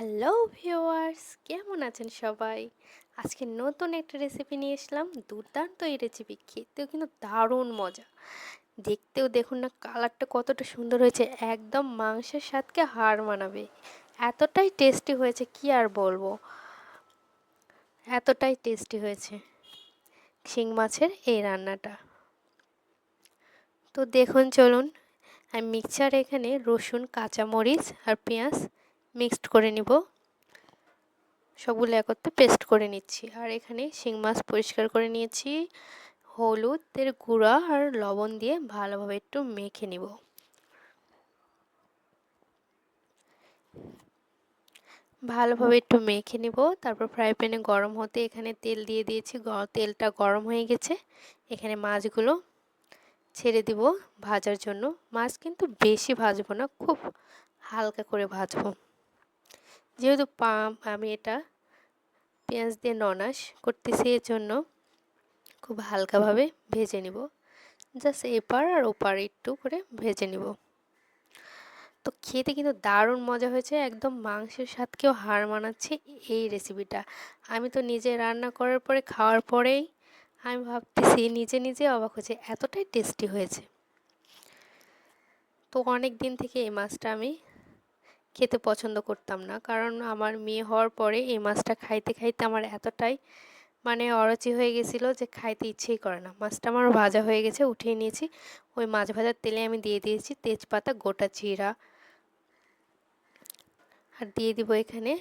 Hello viewers কেমন আছেন সবাই? আজকে নতুন একটা রেসিপি নিয়ে এসলাম, দুর্দান্ত এই রেসিপি খেতেও কিন্তু দারুণ মজা। দেখতেও দেখুন না কালারটা কতটা সুন্দর হয়েছে, একদম মাংসের স্বাদকে হার মানাবে। এতটাই টেস্টি হয়েছে, কি আর বলব? এতটাই টেস্টি হয়েছে শিং মাছের এই রান্নাটা। তো দেখুন, চলুন, আমি মিক্সচার এখানে রসুন, কাঁচামরিচ আর পেঁয়াজ মিক্সড করে নিব। সবগুলো একত্রে পেস্ট করে নিচ্ছি। আর এখানে শিং মাছ পরিষ্কার করে নিয়েছি। হলুদের গুঁড়া আর লবণ দিয়ে ভালোভাবে একটু মেখে নিব। ভালোভাবে একটু মেখে নিব। তারপর ফ্রাই প্যানে গরম হতে এখানে তেল দিয়ে দিয়েছি। তেলটা গরম হয়ে গেছে। এখানে মাছগুলো ছেড়ে দিব ভাজার জন্য। মাছ কিন্তু বেশি ভাজবো না, খুব হালকা করে ভাজবো। যেহেতু পাম, আমি এটা পেঁয়াজ দিয়ে ননাস করতেছি এর জন্য খুব হালকাভাবে ভেজে নিব। জাস্ট এপার আর ওপার একটু করে ভেজে নিব। তো খেতে কিন্তু দারুণ মজা হয়েছে, একদম মাংসের স্বাদকেও হার মানাচ্ছে এই রেসিপিটা আমি তো নিজে রান্না করার পরে, খাওয়ার পরেই আমি ভাবতেছি, নিজে নিজে অবাক হচ্ছে এতটাই টেস্টি হয়েছে। তো অনেক দিন থেকে এই মাছটা আমি খেতে পছন্দ করতাম না। কারণ আমার মেয়ে হওয়ার পরে এই মাছটা খাইতে খাইতে আমার এতটাই মানে অরচি হয়ে গেছিল যে খাইতে ইচ্ছেই করে না। মাছটা আমার ভাজা হয়ে গেছে, উঠিয়ে নিয়েছি। ওই মাছ ভাজার তেলে আমি দিয়ে দিয়েছি তেজপাতা, গোটা জিরা আর দিয়ে দিব এখানে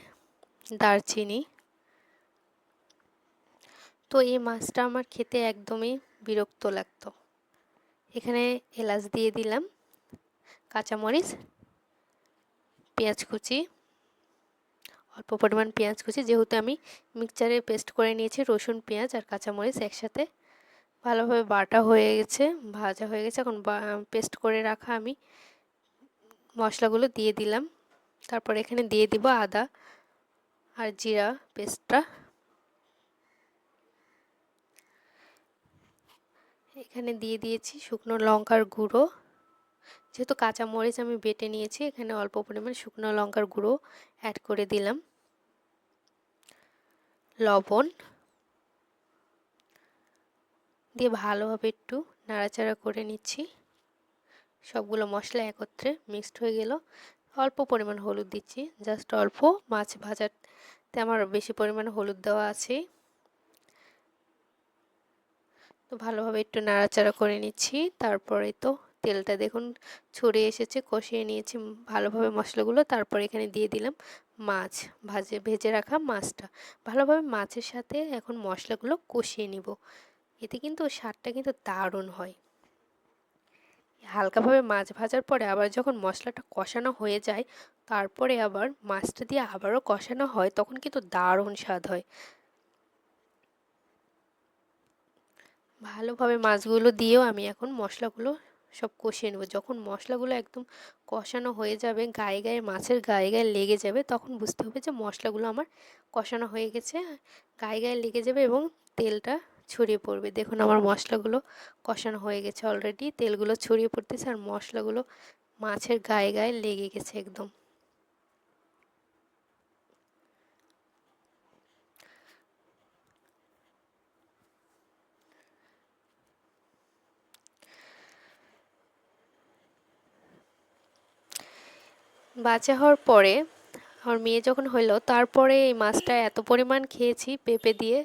দারচিনি। তো এই মাছটা আমার খেতে একদমই বিরক্ত লাগতো। এখানে এলাচ দিয়ে দিলাম, কাঁচামরিচ পেঁয়াজ কুচি। অল্প পরিমাণ পেঁয়াজ কুচি, যেহেতু আমি মিক্সচারে পেস্ট করে নিয়েছি রসুন, পেঁয়াজ আর কাঁচামরিচ একসাথে। ভালোভাবে বাটা হয়ে গেছে, ভাজা হয়ে গেছে। এখন পেস্ট করে রাখা আমি মশলাগুলো দিয়ে দিলাম। তারপর এখানে দিয়ে দিব আদা আর জিরা পেস্টটা এখানে দিয়ে দিয়েছি শুকনো লঙ্কার গুঁড়ো। যেহেতু কাঁচা মরিচ আমি বেটে নিয়েছি, এখানে অল্প পরিমাণ শুকনো লঙ্কার গুঁড়ো অ্যাড করে দিলাম। লবণ দিয়ে ভালোভাবে একটু নাড়াচাড়া করে নিচ্ছি। সবগুলো মশলা একত্রে মিক্সড হয়ে গেল। অল্প পরিমাণ হলুদ দিচ্ছি জাস্ট অল্প মাছ ভাজাতে আমার বেশি পরিমাণ হলুদ দেওয়া আছে। তো ভালোভাবে একটু নাড়াচাড়া করে নিচ্ছি, তারপরে তো তেলটা দেখুন ছড়িয়ে এসেছে, কষিয়ে নিয়েছি ভালোভাবে মশলাগুলো। তারপর এখানে দিয়ে দিলাম মাছ, ভাজে, ভেজে রাখা মাছটা। ভালোভাবে মাছের সাথে এখন মশলাগুলো কষিয়ে নিব। এতে কিন্তু স্বাদটা কিন্তু দারুণ হয়। হালকাভাবে মাছ ভাজার পরে আবার যখন মশলাটা কষানো হয়ে যায়, তারপরে আবার মাছটা দিয়ে আবারও কষানো হয়, তখন কিন্তু দারুণ স্বাদ হয়। ভালোভাবে মাছগুলো দিয়েও আমি এখন মশলাগুলো সব কষিয়ে নেব। যখন মশলাগুলো একদম কষানো হয়ে যাবে, গায়ে গায়ে মাছের গায়ে গায়ে লেগে যাবে, তখন বুঝতে হবে যে মশলাগুলো আমার কষানো হয়ে গেছে। গায়ে গায়ে লেগে যাবে এবং তেলটা ছড়িয়ে পড়বে। দেখুন আমার মশলাগুলো কষানো হয়ে গেছে অলরেডি তেলগুলো ছড়িয়ে পড়তেছে আর মশলাগুলো মাছের গায়ে গায়ে লেগে গেছে একদম। বাচ্চা হওয়ার পরে আমার মেয়ে যখন হইল, তারপরে এই মাছটা এত পরিমাণ খেয়েছি পেঁপে দিয়ে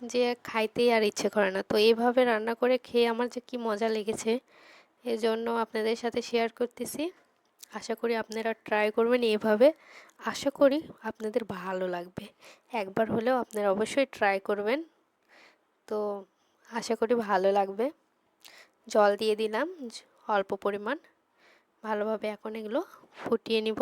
যে খাইতেই আর ইচ্ছে করে না। তো এইভাবে রান্না করে খেয়ে আমার যে কি মজা লেগেছে, এজন্য আপনাদের সাথে শেয়ার করতেছি। আশা করি আপনারা ট্রাই করবেন এইভাবে আশা করি আপনাদের ভালো লাগবে। একবার হলেও আপনারা অবশ্যই ট্রাই করবেন। তো আশা করি ভালো লাগবে। জল দিয়ে দিলাম, অল্প পরিমাণ। ভালোভাবে এখন এগুলো ফুটিয়ে নিব।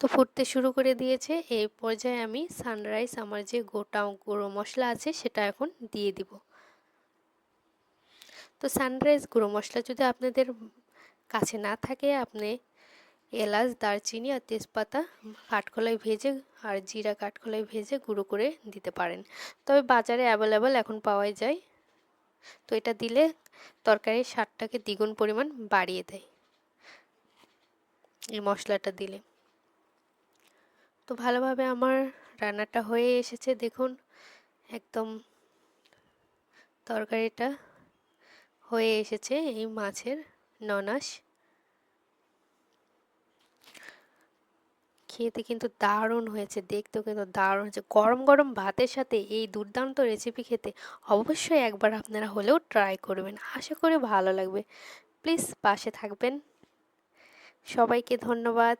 তো ফুটতে শুরু করে দিয়েছে, এই পর্যায়ে আমি সানরাইজ আমার যে গোটা গুঁড়ো মশলা আছে সেটা এখন দিয়ে দিব। তো সানরাইজ গুঁড়ো মশলা যদি আপনাদের কাছে না থাকে, আপনি এলাচ, দারচিনি আর তেজপাতা কাঠখোলায় ভেজে আর জিরা কাঠখোলায় ভেজে গুঁড়ো করে দিতে পারেন। তবে বাজারে অ্যাভেলেবেল এখন পাওয়া যায়। তো এটা দিলে তরকারির স্বাদটাকে দ্বিগুণ পরিমাণ বাড়িয়ে দেয় এই মশলাটা দিলে। তো ভালোভাবে আমার রান্নাটা হয়ে এসেছে, দেখুন একদম তরকারিটা হয়ে এসেছে, এই মাছের ননাস। খেতে কিন্তু দারুণ হয়েছে, দেখতেও কিন্তু দারুণ হয়েছে। গরম গরম ভাতের সাথে এই দুর্দান্ত রেসিপি খেতে অবশ্যই একবার আপনারা হলেও ট্রাই করবেন। আশা করি ভালো লাগবে। প্লিজ পাশে থাকবেন। সবাইকে ধন্যবাদ।